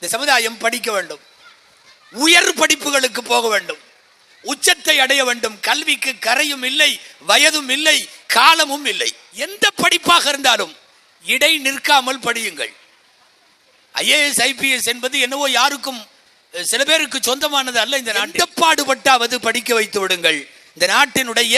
இந்த சமுதாயம் படிக்க வேண்டும். உயர் படிப்புகளுக்கு போக வேண்டும். உச்சத்தை அடைய வேண்டும். கல்விக்கு கரையும் இல்லை வயதும் இல்லை காலமும் இல்லை. எந்த படிப்பாக இருந்தாலும் இடை நிற்காமல் படியுங்கள். ஐஏஎஸ் ஐபிஎஸ் என்பது என்னவோ யாருக்கும் சில பேருக்கு சொந்தமானது அல்ல இந்த நாட்டு பாடுபட்டாவது படிக்க வைத்து விடுங்கள். இந்த நாட்டினுடைய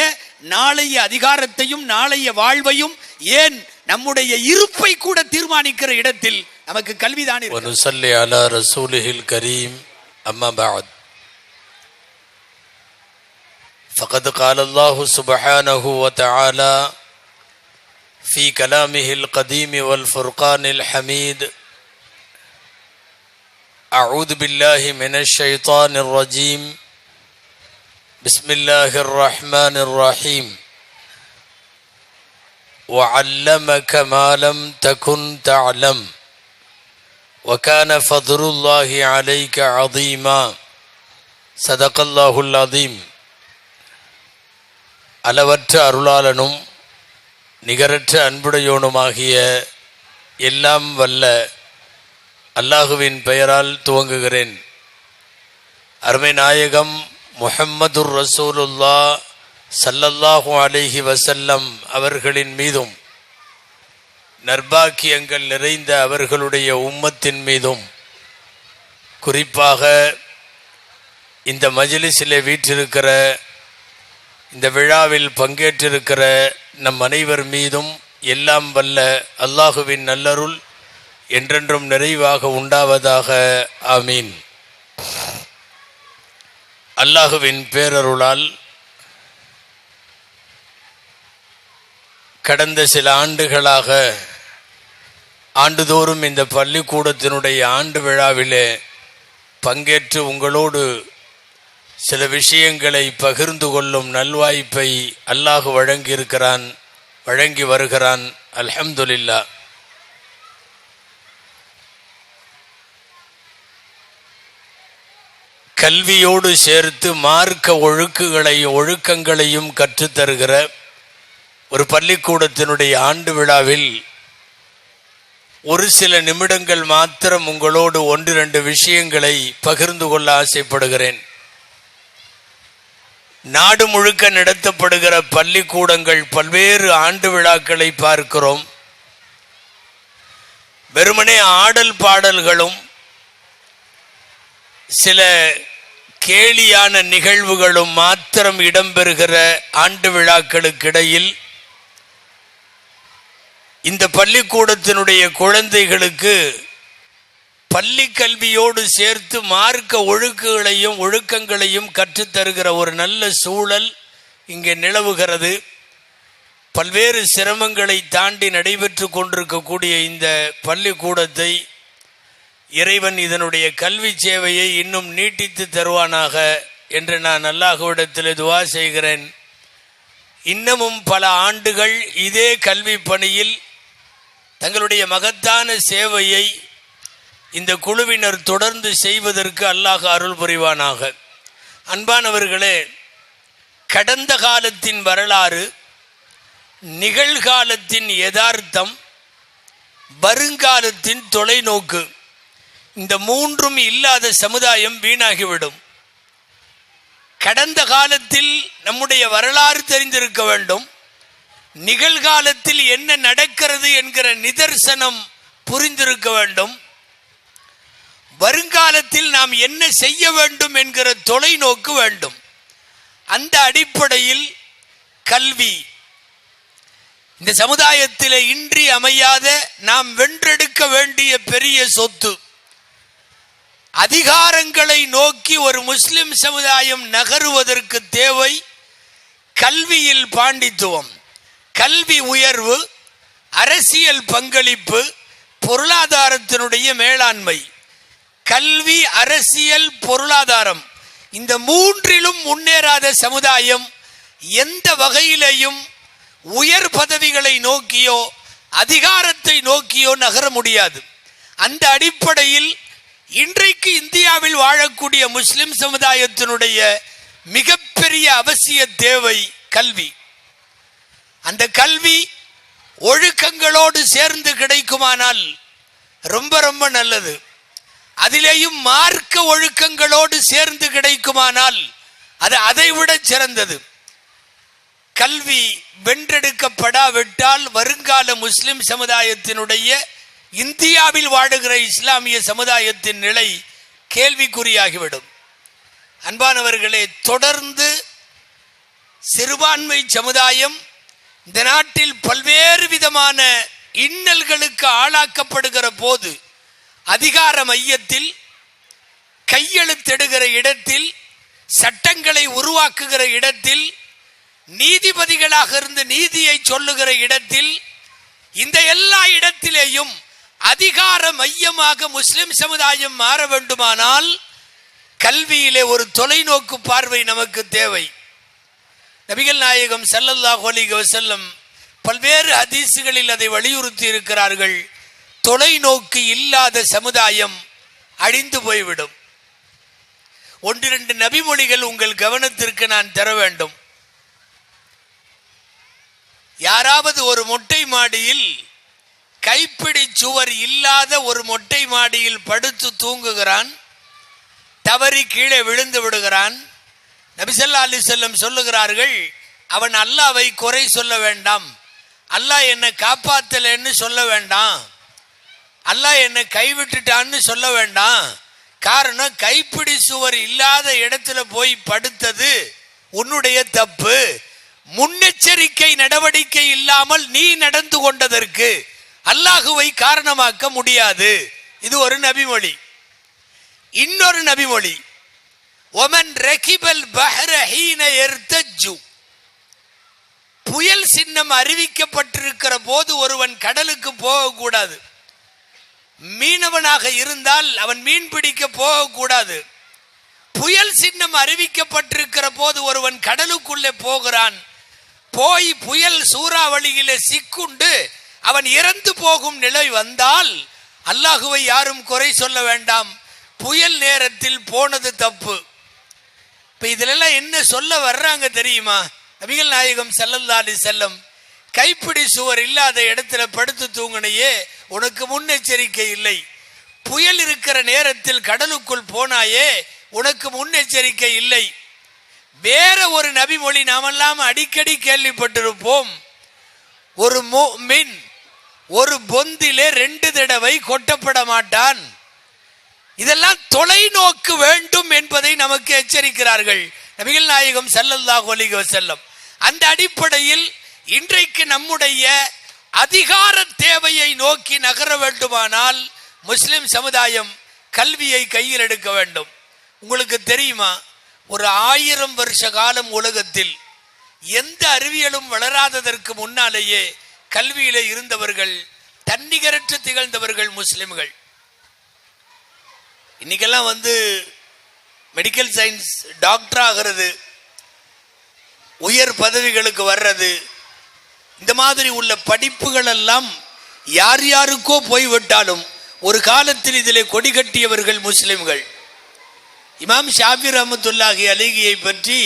நாளைய அதிகாரத்தையும் நாளைய வாழ்வையும் ஏன் நம்முடைய இருப்பை கூட தீர்மானிக்கிற இடத்தில் நமக்கு கல்விதான் இருக்கிறது. ونصلي على رسوله الكريم أما بعد فقد قال الله سبحانه وتعالى في كلامه القديم والفرقان الحميد أعوذ بالله من الشيطان الرجيم بسم الله الرحمن الرحيم وعلمك ما لم تكن تعلم وكان فضل الله عليك عظيما صدق الله العظيم அளவற்ற அருளாளனும் நிகரற்ற அன்புடையோனுமாகிய எல்லாம் வல்ல அல்லாஹுவின் பெயரால் துவங்குகிறேன் அருமை நாயகம் முஹம்மதுர் ரசூலுல்லா சல்லல்லாஹு அலைஹி வசல்லம் அவர்களின் மீதும் நர்பாக்கியங்கள் நிறைந்த அவர்களுடைய உம்மத்தின் மீதும் குறிப்பாக இந்த மஜ்லிஸிலே வீற்றிருக்கிற இந்த விழாவில் பங்கேற்றிருக்கிற நம் அனைவர் மீதும் எல்லாம் வல்ல அல்லாஹுவின் நல்லருள் என்றென்றும் நிறைவாக உண்டாவதாக ஆமீன். அல்லாஹுவின் பேரருளால் கடந்த சில ஆண்டுகளாக ஆண்டுதோறும் இந்த பள்ளிக்கூடத்தினுடைய ஆண்டு விழாவிலே பங்கேற்று உங்களோடு சில விஷயங்களை பகிர்ந்து கொள்ளும் நல்வாய்ப்பை அல்லாஹ் வழங்கியிருக்கிறான் வழங்கி வருகிறான். அல்ஹம்துலில்லா கல்வியோடு சேர்த்து மார்க்க ஒழுக்குகளையும் ஒழுக்கங்களையும் கற்றுத்தருகிற ஒரு பள்ளிக்கூடத்தினுடைய ஆண்டு விழாவில் ஒரு சில நிமிடங்கள் மாத்திரம் உங்களோடு ஒன்று ரெண்டு விஷயங்களை பகிர்ந்து கொள்ள ஆசைப்படுகிறேன். நாடு முழுக்க நடத்தப்படுகிற பள்ளிக்கூடங்கள் பல்வேறு ஆண்டு விழாக்களை பார்க்கிறோம். வெறுமனே ஆடல் பாடல்களும் சில கேலியான நிகழ்வுகளும் மாத்திரம் இடம்பெறுகிற ஆண்டு விழாக்களுக்கிடையில் இந்த பள்ளிக்கூடத்தினுடைய குழந்தைகளுக்கு பள்ளி கல்வியோடு சேர்த்து மார்க்க ஒழுக்குகளையும் ஒழுக்கங்களையும் கற்றுத்தருகிற ஒரு நல்ல சூழல் இங்கே நிலவுகிறது. பல்வேறு சிரமங்களை தாண்டி நடைபெற்று கொண்டிருக்கக்கூடிய இந்த பள்ளிக்கூடத்தை இறைவன் இதனுடைய கல்வி சேவையை இன்னும் நீட்டித்து தருவானாக என்று நான் அல்லாஹுவிடத்தில் துவா செய்கிறேன். இன்னமும் பல ஆண்டுகள் இதே கல்வி பணியில் தங்களுடைய மகத்தான சேவையை இந்த குழுவினர் தொடர்ந்து செய்வதற்கு அல்லாஹ் அருள் புரிவானாக. அன்பானவர்களே கடந்த காலத்தின் வரலாறு நிகழ்காலத்தின் யதார்த்தம் வருங்காலத்தின் தொலைநோக்கு இந்த மூன்றும் இல்லாத சமுதாயம் வீணாகிவிடும். கடந்த காலத்தில் நம்முடைய வரலாறு தெரிந்திருக்க வேண்டும். நிகழ்காலத்தில் என்ன நடக்கிறது என்கிற நிதர்சனம் புரிந்திருக்க வேண்டும். வருங்காலத்தில் நாம் என்ன செய்ய வேண்டும் என்கிற தொலைநோக்கு வேண்டும். அந்த அடிப்படையில் கல்வி. இந்த சமுதாயத்தில் இன்றி அமையாத நாம் வென்றெடுக்க வேண்டிய பெரிய சொத்து. அதிகாரங்களை நோக்கி ஒரு முஸ்லிம் சமுதாயம் நகருவதற்கு தேவை கல்வியில் பாண்டித்துவம். கல்வி உயர்வு அரசியல் பங்களிப்பு பொருளாதாரத்தினுடைய மேலாண்மை. கல்வி அரசியல் பொருளாதாரம். இந்த மூன்றிலும் முன்னேறாத சமுதாயம் எந்த வகையிலையும் உயர் பதவிகளை நோக்கியோ அதிகாரத்தை நோக்கியோ நகர முடியாது. அந்த அடிப்படையில் இன்றைக்கு இந்தியாவில் வாழக்கூடிய முஸ்லிம் சமுதாயத்தினுடைய மிகப்பெரிய அவசிய தேவை கல்வி. அந்த கல்வி ஒழுக்கங்களோடு சேர்ந்து கிடைக்குமானால் ரொம்ப ரொம்ப நல்லது. அதிலேயும் மார்க்க ஒழுக்கங்களோடு சேர்ந்து கிடைக்குமானால் அது அதைவிட சிறந்தது. கல்வி வென்றெடுக்கப்படாவிட்டால் வருங்கால முஸ்லிம் சமுதாயத்தினுடைய இந்தியாவில் வாழுகிற இஸ்லாமிய சமுதாயத்தின் நிலை கேள்விக்குறியாகிவிடும். அன்பானவர்களே தொடர்ந்து சிறுபான்மை சமுதாயம் இந்த நாட்டில் பல்வேறு விதமான இன்னல்களுக்கு ஆளாக்கப்படுகிற போது அதிகார மையத்தில் கையெழுத்திடுகிற இடத்தில் சட்டங்களை உருவாக்குகிற இடத்தில் நீதிபதிகளாக இருந்து நீதியை சொல்லுகிற இடத்தில் இந்த எல்லா இடத்திலேயும் அதிகார மையமாக முஸ்லிம் சமுதாயம் மாற வேண்டுமானால் கல்வியிலே ஒரு தொலைநோக்கு பார்வை நமக்கு தேவை. நபிகள் நாயகம் ஸல்லல்லாஹு அலிக வஸல்லம் பல்வேறு அதிசுகளில் அதை வலியுறுத்தி இருக்கிறார்கள். தொலைநோக்கு இல்லாத சமுதாயம் அழிந்து போய்விடும். ஒன்றிரண்டு நபிமொழிகள் உங்கள் கவனத்திற்கு நான் தர வேண்டும். யாராவது ஒரு மொட்டை மாடியில் கைப்பிடி சுவர் இல்லாத ஒரு மொட்டை மாடியில் படுத்து தூங்குகிறான் தவறி கீழே விழுந்து விடுகிறான் நபிசல்லா அலி செல்லம் சொல்லுகிறார்கள் அவன் அல்லாவை குறை சொல்ல வேண்டாம். அல்லாஹ் என்னை காப்பாற்றலைன்னு சொல்ல வேண்டாம். அல்லாஹ் என்னை கைவிட்டுட்டான்னு சொல்ல வேண்டாம். காரணம் கைப்பிடி சுவர் இல்லாத இடத்துல போய் படுத்தது உன்னுடைய தப்பு. முன்னெச்சரிக்கை நடவடிக்கை இல்லாமல் நீ நடந்து கொண்டதற்கு அல்லாஹுவை காரணமாக்க முடியாது. இது ஒரு நபிமொழி. இன்னொரு நபிமொழி. ஒமன் ரகிபல் பஹர எர்தஜு புயல் சின்னம் அறிவிக்கப்பட்டிருக்கிற போது ஒருவன் கடலுக்கு போகக்கூடாது. மீனவனாக இருந்தால் அவன் மீன் பிடிக்க போகக்கூடாது. புயல் சின்னம் அறிவிக்கப்பட்டிருக்கிற போது ஒருவன் கடலுக்குள்ளே போகிறான். போய் புயல் சூறாவளியிலே சிக்குண்டு அவன் இறந்து போகும் நிலை வந்தால் அல்லாஹுவை யாரும் குறை சொல்ல வேண்டாம். புயல் நேரத்தில் போனது தப்பு. இப்ப இதுலெல்லாம் என்ன சொல்ல வர்றாங்க தெரியுமா? நபிகள் நாயகம் செல்லல்லாடி செல்லம் கைப்பிடி சுவர் இல்லாத இடத்துல படுத்து தூங்கினையே உனக்கு முன்னெச்சரிக்கை இல்லை. புயல் இருக்கிற நேரத்தில் கடலுக்குள் போனாயே உனக்கு முன்னெச்சரிக்கை இல்லை. வேற ஒரு நபிமொழி நாமெல்லாம் அடிக்கடி கேள்விப்பட்டிருப்போம். ஒரு மின் ஒரு பொந்திலே ரெண்டு தடவை கொட்டப்பட மாட்டான். இதெல்லாம் தொலைநோக்கு வேண்டும் என்பதை நமக்கு எச்சரிக்கிறார்கள். நபிகள் நாயகம் ஸல்லல்லாஹு ஒலிக வஸல்லம். அந்த அடிப்படையில் இன்றைக்கு நம்முடைய அதிகார தேவையை நோக்கி நகர வேண்டுமானால் முஸ்லிம் சமுதாயம் கல்வியை கையில் எடுக்க வேண்டும். உங்களுக்கு தெரியுமா? ஒரு ஆயிரம் வருஷ காலம் உலகத்தில் எந்த அறிவியலும் வளராததற்கு முன்னாலேயே கல்வியில இருந்தவர்கள் தன்னிகரற்று திகழ்ந்தவர்கள் முஸ்லிம்கள். இன்னைக்கெல்லாம் வந்து மெடிக்கல் சயின்ஸ் டாக்டர் ஆகிறது உயர் பதவிகளுக்கு வர்றது இந்த மாதிரி உள்ள படிப்புகள் எல்லாம் யார் யாருக்கோ போய்விட்டாலும் ஒரு காலத்தில் இதிலே கொடி கட்டியவர்கள் முஸ்லிம்கள். இமாம் ஷாபி ரஹமத்துல்லாஹி அலிகியை பற்றி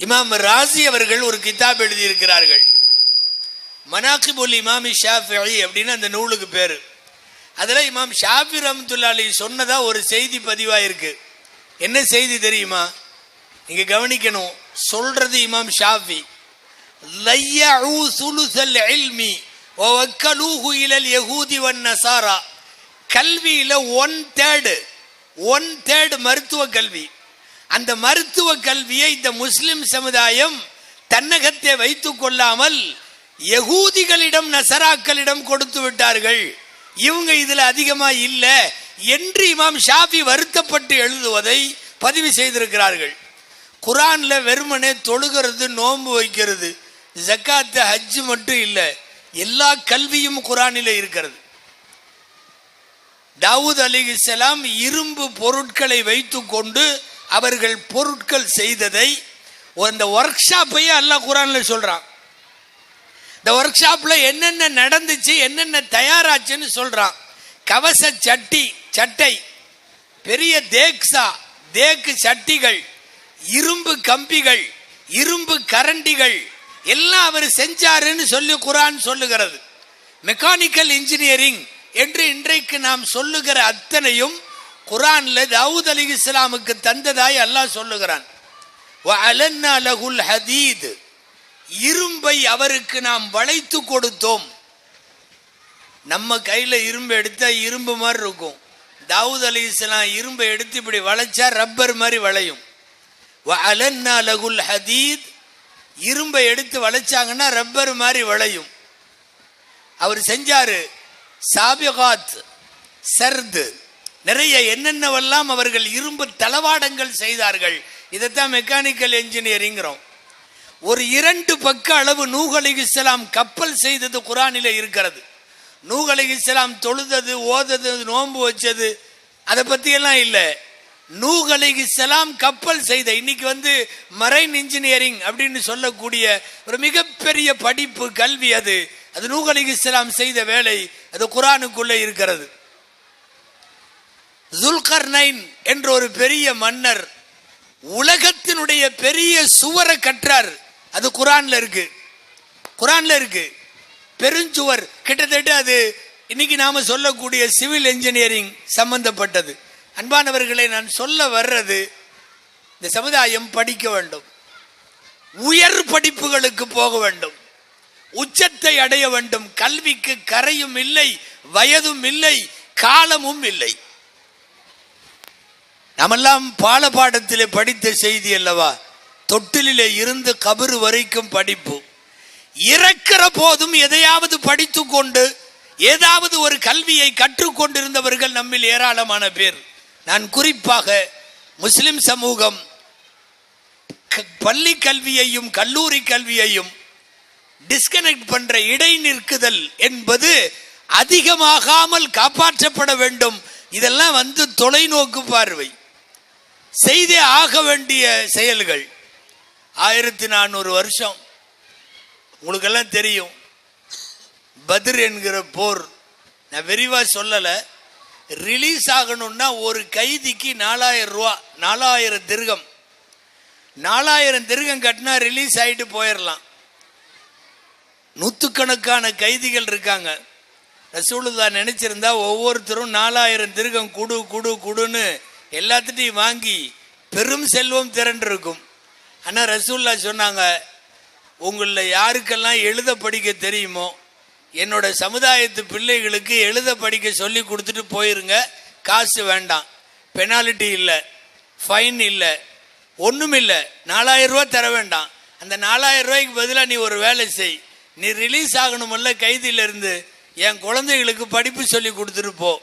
இமாம் ராசி அவர்கள் ஒரு கிதாப் எழுதியிருக்கிறார்கள். மனாக்கிபுல் இமாமி ஷாஃபி அப்படின்னு அந்த நூலுக்கு பேரு. அதில் இமாம் ஷாஃபி ரஹமத்துல்லா அலி சொன்னதா ஒரு செய்தி பதிவாயிருக்கு. என்ன செய்தி தெரியுமா? நீங்க கவனிக்கணும். சொல்றது இமாம் ஷாஃபி. லையஊ சுலுசல் இல்மி வக்கலூஹு இலல் யஹூதி வன் நசாரா. கல்வியில ஒன் தேர்டு ஒன் தேர்டு மருத்துவ கல்வி. அந்த மருத்துவ கல்வியை இந்த முஸ்லிம் சமுதாயம் தன்னகத்தை வைத்துக் கொள்ளாமல் யகூதிகளிடம் நசராக்களிடம் கொடுத்து விட்டார்கள். இவங்க இதுல அதிகமா இல்ல. என்று இமாம் ஷாஃபி வருத்தப்பட்டு எழுதுவதை பதிவு செய்திருக்கிறார்கள். குரான்ல வெறுமனே தொழுகிறது நோன்பு வைக்கிறது ஜக்காத்து ஹஜ் மட்டும் இல்லை. எல்லா கல்வியும் குரானில் இருக்கிறது. தாவூத் அலிஹிஸ்லாம் இரும்பு பொருட்களை வைத்து கொண்டு அவர்கள் பொருட்கள் செய்ததை அந்த ஒர்க் ஷாப்பையே அல்லாஹ் குரானில் சொல்கிறான் இந்த ஒர்க் ஷாப்பில் என்னென்ன நடந்துச்சு என்னென்ன தயாராச்சுன்னு சொல்கிறான் கவச சட்டி சட்டை பெரிய தேக்ஸா தேக்கு சட்டிகள் இரும்பு கம்பிகள் இரும்பு கரண்டிகள் எல்லாம் அவர் செஞ்சாருன்னு சொல்லி குரான் சொல்லுகிறது. மெக்கானிக்கல் இன்ஜினியரிங் என்று இன்றைக்கு நாம் சொல்லுகிற அத்தனையும் குரானில் தாவூத் அலி இஸ்லாமுக்கு தந்ததாய் அல்லாஹ் சொல்லுகிறான். ஹதீத் இரும்பை அவருக்கு நாம் வளைத்து கொடுத்தோம். நம்ம கையில் இரும்பு எடுத்தால் இரும்பு மாதிரி இருக்கும். தாவூத் அலி இஸ்லாம் இரும்பை எடுத்து இப்படி வளைச்சா ரப்பர் மாதிரி வளையும். அலன்னா லகுல் ஹதீத். இரும்பை எடுத்து வளைச்சாங்கன்னா ரப்பர் மாதிரி வளையும். அவர் செஞ்சார் சாபிகாத் சர்து. நிறைய என்னென்னவெல்லாம் அவர்கள் இரும்பு தளவாடங்கள் செய்தார்கள். இதைத்தான் மெக்கானிக்கல் என்ஜினியரிங்கிறோம் ஒரு இரண்டு பக்க அளவு நூஹ் அலைஹிஸ்ஸலாம் கப்பல் செய்தது குரானில இருக்கிறது. நூஹ் அலைஹிஸ்ஸலாம் தொழுதது ஓதது நோன்பு வச்சது அதை பத்தியெல்லாம் இல்லை. நூஹ் கப்பல் செய்த இன்னைக்கு வந்து மரைன் இன்ஜினியரிங் அப்படின்னு சொல்லக்கூடிய ஒரு மிகப்பெரிய படிப்பு கல்வி அது. அது நூஹ் செய்த வேலை அது குரானுக்குள்ளே இருக்கிறது. ஜுல்கர்னைன் என்ற ஒரு பெரிய மன்னர் உலகத்தினுடைய பெரிய சுவரை கற்றார். அது குரான்ல இருக்கு. குரான்ல இருக்கு. பெருஞ்சுவர் கிட்டத்தட்ட அது இன்னைக்கு நாம சொல்லக்கூடிய சிவில் இன்ஜினியரிங் சம்பந்தப்பட்டது. அன்பானவர்களை நான் சொல்ல வர்றது இந்த சமுதாயம் படிக்க வேண்டும். உயர் படிப்புகளுக்கு போக வேண்டும். உச்சத்தை அடைய வேண்டும். கல்விக்கு கரையும் இல்லை வயதும் இல்லை காலமும் இல்லை. நாமெல்லாம் பாலபாடத்திலே படித்த செய்தி அல்லவா? தொட்டிலே இருந்து கபரு வரைக்கும் படிப்பு. இறக்கிற போதும் எதையாவது படித்து கொண்டு ஏதாவது ஒரு கல்வியை கற்றுக்கொண்டிருந்தவர்கள் நம்மில் ஏராளமான பேர். நான் குறிப்பாக முஸ்லிம் சமூகம் க- பள்ளி கல்வியையும் கல்லூரி கல்வியையும் டிஸ்கனெக்ட் பண்ற இடை நிற்குதல் என்பது அதிகமாகாமல் காப்பாற்றப்பட வேண்டும். இதெல்லாம் வந்து தொலைநோக்கு பார்வை. செய்தே ஆக வேண்டிய செயல்கள். ஆயிரத்தி நானூறு வருஷம். உங்களுக்கெல்லாம் தெரியும். பத்ர் என்கிற போர் நான் விரிவாக சொல்லலை. ரிலீஸ் ஆகணும்னா ஒரு கைதிக்கு நாலாயிரம் ரூபா நாலாயிரம் திருகம். நாலாயிரம் திருகம் கட்டினா ரிலீஸ் ஆகிட்டு போயிடலாம் நூற்றுக்கணக்கான கைதிகள் இருக்காங்க. ரசூலுதா நினச்சிருந்தா ஒவ்வொருத்தரும் நாலாயிரம் திருகம் குடு குடு குடுன்னு எல்லாத்துட்டையும் வாங்கி பெரும் செல்வம் திரண்டிருக்கும். ஆனால் ரசூல்லா சொன்னாங்க உங்களில் யாருக்கெல்லாம் எழுத படிக்க தெரியுமோ என்னோட சமுதாயத்து பிள்ளைகளுக்கு எழுத படிக்க சொல்லி கொடுத்துட்டு போயிருங்க. காசு வேண்டாம். பெனாலிட்டி இல்லை. ஃபைன் இல்லை. ஒன்றும் இல்லை. நாலாயிரம் ரூபா தர வேண்டாம். அந்த நாலாயிரம் ரூபாய்க்கு பதிலாக நீ ஒரு வேலை செய். நீ ரிலீஸ் ஆகணுமில்ல கைதியிலிருந்து. என் குழந்தைகளுக்கு படிப்பு சொல்லி கொடுத்துட்டு போ.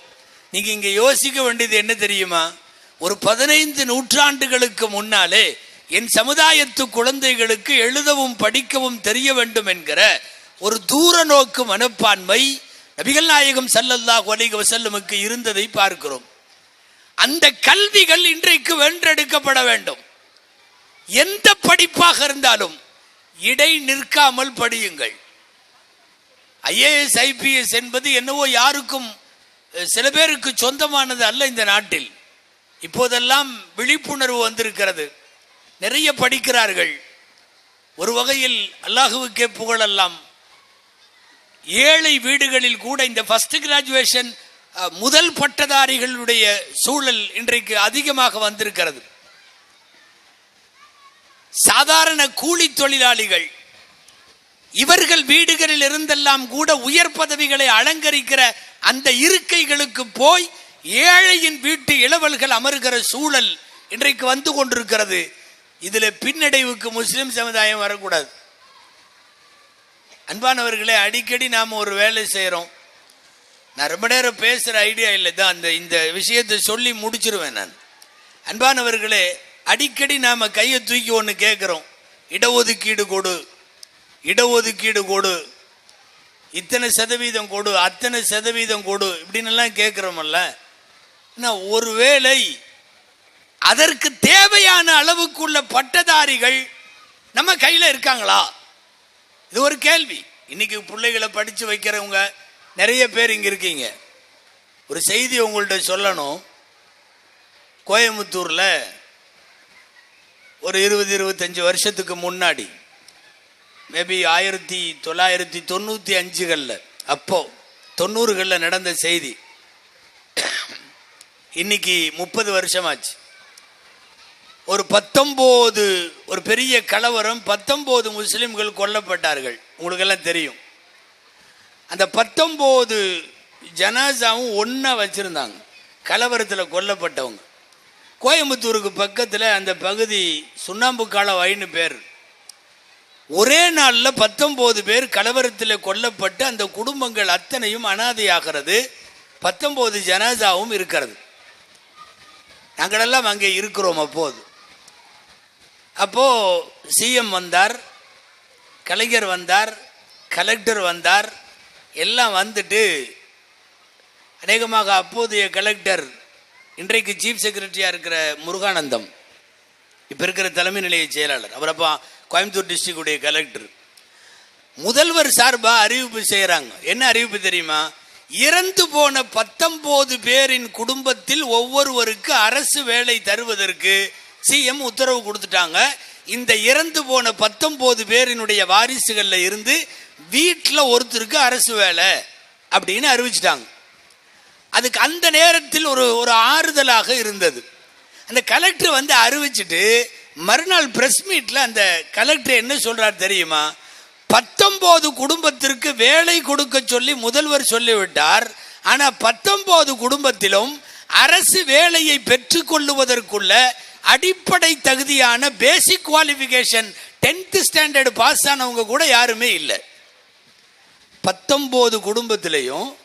நீங்கள் இங்கே யோசிக்க வேண்டியது என்ன தெரியுமா? ஒரு பதினைந்து நூற்றாண்டுகளுக்கு முன்னாலே என் சமுதாயத்து குழந்தைகளுக்கு எழுதவும் படிக்கவும் தெரிய வேண்டும் என்கிற ஒரு தூர நோக்கு மனப்பான்மை நபிகள் நாயகம் சல்லல்லா ஒலிக வசல்லமுக்கு இருந்ததை பார்க்கிறோம். அந்த கல்விகள் இன்றைக்கு வென்றெடுக்கப்பட வேண்டும். எந்த படிப்பாக இருந்தாலும் இடை நிற்காமல் படியுங்கள். ஐஏஎஸ் ஐபிஎஸ் என்பது என்னவோ யாருக்கும் சில பேருக்கு சொந்தமானது அல்ல இந்த நாட்டில். இப்போதெல்லாம் விழிப்புணர்வு வந்திருக்கிறது. நிறைய படிக்கிறார்கள். ஒரு வகையில் அல்லாஹுவுக்கே புகழெல்லாம். ஏழை வீடுகளில் கூட இந்த ஃபர்ஸ்ட் கிராஜுவேஷன் முதல் பட்டதாரிகளுடைய சூழல் இன்றைக்கு அதிகமாக வந்திருக்கிறது. சாதாரண கூலி தொழிலாளிகள் இவர்கள் வீடுகளில் இருந்தெல்லாம் கூட உயர் பதவிகளை அலங்கரிக்கிற அந்த இருக்கைகளுக்கு போய் ஏழையின் வீட்டு இளவல்கள் அமருகிற சூழல் இன்றைக்கு வந்து கொண்டிருக்கிறது. இதுல பின்னடைவுக்கு முஸ்லிம் சமுதாயம் வரக்கூடாது. அன்பானவர்களே அடிக்கடி நாம் ஒரு வேலை செய்கிறோம் நான் ரொம்ப நேரம் பேசுகிற ஐடியா இல்லை. தான் அந்த இந்த விஷயத்தை சொல்லி முடிச்சிருவேன் நான். அன்பானவர்களே அடிக்கடி நாம் கையை தூக்கி ஒன்று கேட்குறோம் இடஒதுக்கீடு கொடு. இடஒதுக்கீடு கொடு. இத்தனை சதவீதம் கொடு. அத்தனை சதவீதம் கொடு. இப்படின்னு எல்லாம் கேட்குறோமல்ல ஆனால் ஒருவேளை அதற்கு தேவையான அளவுக்குள்ள பட்டதாரிகள் நம்ம கையில் இருக்காங்களா? இது ஒரு கேள்வி. இன்னைக்கு பிள்ளைகளை படித்து வைக்கிறவங்க நிறைய பேர் இங்கே இருக்கீங்க. ஒரு செய்தி உங்கள்கிட்ட சொல்லணும். கோயம்புத்தூரில் ஒரு இருபது இருபத்தஞ்சி வருஷத்துக்கு முன்னாடி மேபி ஆயிரத்தி தொள்ளாயிரத்தி தொண்ணூற்றி அஞ்சுகளில் அப்போது தொண்ணூறுகளில் நடந்த செய்தி. இன்னைக்கு முப்பது வருஷமாச்சு. ஒரு பத்தொம்போது ஒரு பெரிய கலவரம் பத்தொம்போது முஸ்லிம்கள் கொல்லப்பட்டார்கள். உங்களுக்கெல்லாம் தெரியும். அந்த பத்தொம்போது ஜனாசாவும் ஒன்றா வச்சுருந்தாங்க. கலவரத்தில் கொல்லப்பட்டவங்க. கோயம்புத்தூருக்கு பக்கத்தில் அந்த பகுதி சுண்ணாம்பு கால வயன்னு பேர். ஒரே நாளில் பத்தொம்போது பேர் கலவரத்தில் கொல்லப்பட்டு அந்த குடும்பங்கள் அத்தனையும் அனாதையாகிறது. பத்தொம்போது ஜனாசாவும் இருக்கிறது. நாங்களெல்லாம் அங்கே இருக்கிறோம் அப்போது. அப்போது சிஎம் வந்தார் கலைஞர் வந்தார் கலெக்டர் வந்தார் எல்லாம் வந்துட்டு அநேகமாக அப்போதைய கலெக்டர் இன்றைக்கு சீஃப் செக்ரட்டரியாக இருக்கிற முருகானந்தம். இப்போ இருக்கிற தலைமை நிலைய செயலாளர். அவர் அப்போ கோயம்புத்தூர் டிஸ்ட்ரிக்டுடைய கலெக்டர் முதல்வர் சார்பாக அறிவிப்பு செய்கிறாங்க என்ன அறிவிப்பு தெரியுமா? இறந்து போன பத்தொம்போது பேரின் குடும்பத்தில் ஒவ்வொருவருக்கு அரசு வேலை தருவதற்கு சிஎம் உத்தரவு கொடுத்துட்டாங்க. இந்த இறந்து போன பத்தொம்போது பேரினுடைய வாரிசுகளில் இருந்து வீட்டில் ஒருத்தருக்கு அரசு வேலை அப்படின்னு அறிவிச்சிட்டாங்க. அதுக்கு அந்த நேரத்தில் ஒரு ஒரு ஆறுதலாக இருந்தது. அந்த கலெக்டர் வந்து அறிவிச்சிட்டு மறுநாள் பிரஸ் மீட்டில் அந்த கலெக்டர் என்ன சொல்கிறார் தெரியுமா? பத்தொம்போது குடும்பத்திற்கு வேலை கொடுக்க சொல்லி முதல்வர் சொல்லிவிட்டார். ஆனால் பத்தொம்போது குடும்பத்திலும் அரசு வேலையை பெற்றுக்கொள்ளுவதற்குள்ள அடிப்படை தகுதியான basic qualification tenth standard pass ஆனவங்க கூட யாருமே இல்லை. பத்தொம்போது குடும்பத்திலையும்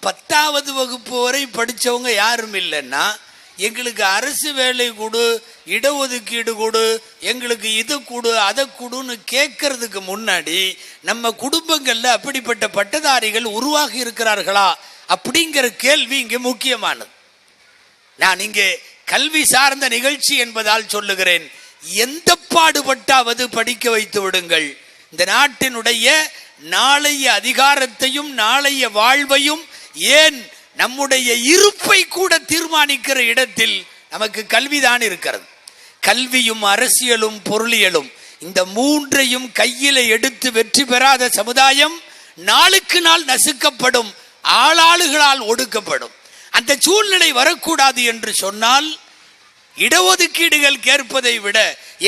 பத்தாவது வகுப்பு வரை படித்தவங்க யாரும் இல்லைன்னா எங்களுக்கு அரசு வேலை கொடு இடஒதுக்கீடு கொடு எங்களுக்கு இது கொடு அதை கொடுன்னு கேட்கறதுக்கு முன்னாடி நம்ம குடும்பங்களில் அப்படிப்பட்ட பட்டதாரிகள் உருவாகி இருக்கிறார்களா அப்படிங்கிற கேள்வி இங்கே முக்கியமானது. நான் இங்கே கல்வி சார்ந்த நிகழ்ச்சி என்பதால் சொல்லுகிறேன் எந்த பாடுபட்டாவது படிக்க வைத்து விடுங்கள். இந்த நாட்டினுடைய நாளைய அதிகாரத்தையும் நாளைய வாழ்வையும் ஏன் நம்முடைய இருப்பை கூட தீர்மானிக்கிற இடத்தில் நமக்கு கல்விதான் இருக்கிறது. கல்வியும் அரசியலும் பொருளியலும் இந்த மூன்றையும் கையில எடுத்து வெற்றி பெறாத சமுதாயம் நாளுக்கு நாள் நசுக்கப்படும் ஆளாளுகளால் ஒடுக்கப்படும். அந்த சூழ்நிலை வரக்கூடாது என்று சொன்னால் இடஒதுக்கீடுகள் கேட்பதை விட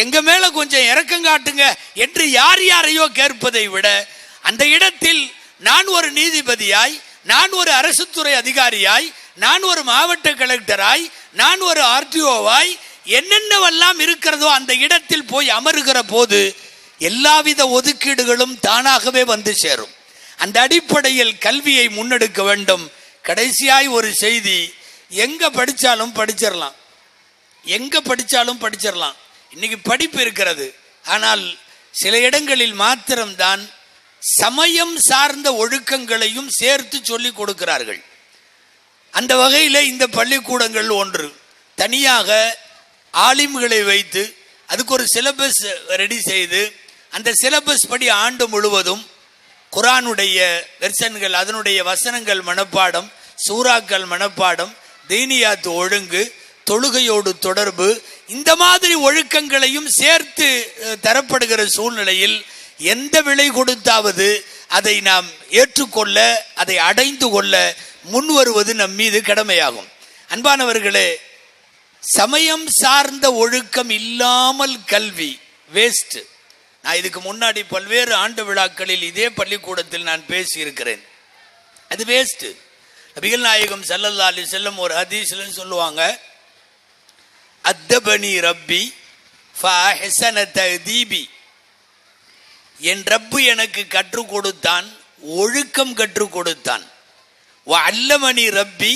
எங்க மேல கொஞ்சம் இறக்கம் காட்டுங்க என்று யார் யாரையோ கேட்பதை விட அந்த இடத்தில் நான் ஒரு நீதிபதியாய் நான் ஒரு அரசு துறை அதிகாரியாய் நான் ஒரு மாவட்ட கலெக்டராய் நான் ஒரு ஆர்டிஓவாய் என்னென்னவெல்லாம் இருக்கிறதோ அந்த இடத்தில் போய் அமருகிற போது எல்லாவித ஒதுக்கீடுகளும் தானாகவே வந்து சேரும். அந்த அடிப்படையில் கல்வியை முன்னெடுக்க வேண்டும். கடைசியாய் ஒரு செய்தி எங்கே படித்தாலும் படிச்சிடலாம் எங்கே படித்தாலும் படிச்சிடலாம் இன்னைக்கு படிப்பு இருக்கிறது. ஆனால் சில இடங்களில் மாத்திரம்தான் சமயம் சார்ந்த ஒழுக்கங்களையும் சேர்த்து சொல்லி கொடுக்கிறார்கள். அந்த வகையில் இந்த பள்ளிக்கூடங்கள் ஒன்று. தனியாக ஆலிம்களை வைத்து அதுக்கு ஒரு சிலபஸ் ரெடி செய்து அந்த சிலபஸ் படி ஆண்டு முழுவதும் குரானுடைய வெர்சன்கள் அதனுடைய வசனங்கள் மனப்பாடம் சூறாக்கள் மனப்பாடம் தீனியாத்து ஒழுங்கு தொழுகையோடு தொடர்பு இந்த மாதிரி ஒழுக்கங்களையும் சேர்த்து தரப்படுகிற சூழ்நிலையில் எந்த விலை கொடுத்தாவது அதை நாம் ஏற்றுக்கொள்ள அதை அடைந்து கொள்ள முன் வருவது நம் மீது கடமையாகும். அன்பானவர்களே சமயம் சார்ந்த ஒழுக்கம் இல்லாமல் கல்வி வேஸ்ட் நான் இதுக்கு முன்னாடி பல்வேறு ஆண்டு விழாக்களில் இதே பள்ளிக்கூடத்தில் நான் பேசியிருக்கிறேன். அது வேஸ்ட்டு நபிகள் நாயகம் செல்லல்லா அலி செல்லம் ஒரு ஹதீஸ்லன்னு சொல்லுவாங்க அத்தபனி ரப்பி தீபி என் ரப்பு எனக்கு கற்றுக் கொடுத்தான் ஒழுக்கம் கற்றுக் கொடுத்தான். அல்லமணி ரப்பி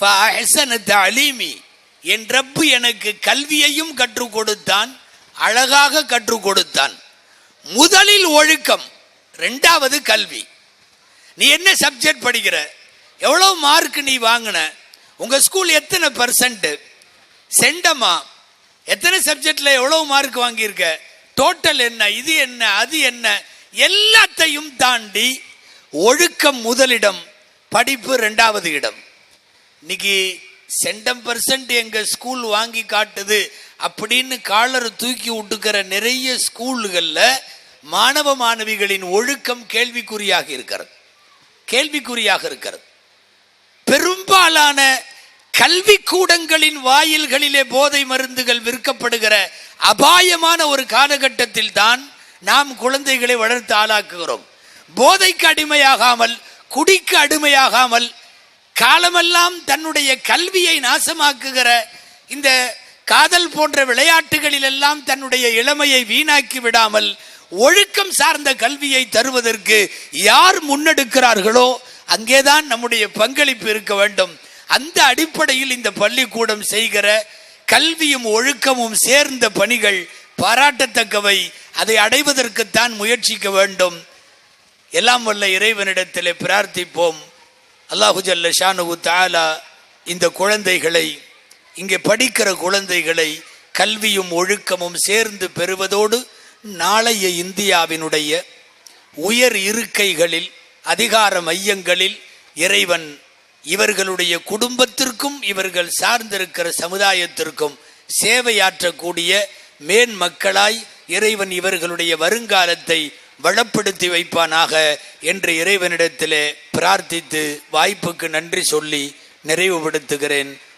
ஃபஹஸன என் ரப்பு எனக்கு கல்வியையும் கற்றுக் கொடுத்தான் அழகாக கற்றுக் கொடுத்தான். முதலில் ஒழுக்கம் ரெண்டாவது கல்வி. நீ என்ன சப்ஜெக்ட் படிக்கிற? எவ்வளோ மார்க் நீ வாங்கின? உங்க ஸ்கூல் எத்தனை பர்சன்ட்டு செண்டமா? எத்தனை சப்ஜெக்டில் எவ்வளோ மார்க் வாங்கியிருக்க? டோட்டல் என்ன? இது என்ன? அது என்ன? எல்லாத்தையும் தாண்டி ஒழுக்கம் முதலிடம் படிப்பு ரெண்டாவது இடம். இன்னைக்கு செண்டம் பர்சன்ட் எங்கள் ஸ்கூல் வாங்கி காட்டுது அப்படின்னு காலர் தூக்கி விட்டுக்கிற நிறைய ஸ்கூல்களில் மாணவ மாணவிகளின் ஒழுக்கம் கேள்விக்குறியாக இருக்கிறது. கேள்விக்குறியாக இருக்கிறது. பெரும்பாலான கல்விக்கூடங்களின் வாயில்களிலே போதை மருந்துகள் விற்கப்படுகிற அபாயமான ஒரு காலகட்டத்தில் தான் நாம் குழந்தைகளை வளர்த்து ஆளாக்குகிறோம். போதைக்கு அடிமையாகாமல் குடிக்கு அடிமையாகாமல் காலமெல்லாம் தன்னுடைய கல்வியை நாசமாக்குகிற இந்த காதல் போன்ற விளையாட்டுகளில் எல்லாம் தன்னுடைய இளமையை வீணாக்கி விடாமல் ஒழுக்கம் சார்ந்த கல்வியை தருவதற்கு யார் முன்னெடுக்கிறார்களோ அங்கேதான் நம்முடைய பங்களிப்பு இருக்க வேண்டும். அந்த அடிப்படையில் இந்த பள்ளிக்கூடம் செய்கிற கல்வியும் ஒழுக்கமும் சேர்ந்த பணிகள் பாராட்டத்தக்கவை. அதை அடைவதற்குத்தான் முயற்சிக்க வேண்டும். எல்லாம் வல்ல இறைவனிடத்திலே பிரார்த்திப்போம். அல்லாஹு ஜல்ல ஷானு தாலா இந்த குழந்தைகளை இங்கே படிக்கிற குழந்தைகளை கல்வியும் ஒழுக்கமும் சேர்ந்து பெறுவதோடு நாளைய இந்தியாவினுடைய உயர் இருக்கைகளில் அதிகார மையங்களில் இறைவன் இவர்களுடைய குடும்பத்திற்கும் இவர்கள் சார்ந்திருக்கிற சமுதாயத்திற்கும் சேவையாற்றக்கூடிய மேன் மக்களாய் இறைவன் இவர்களுடைய வருங்காலத்தை வளப்படுத்தி வைப்பானாக என்று இறைவனிடத்திலே பிரார்த்தித்து வாய்ப்புக்கு நன்றி சொல்லி நிறைவுபடுத்துகிறேன்.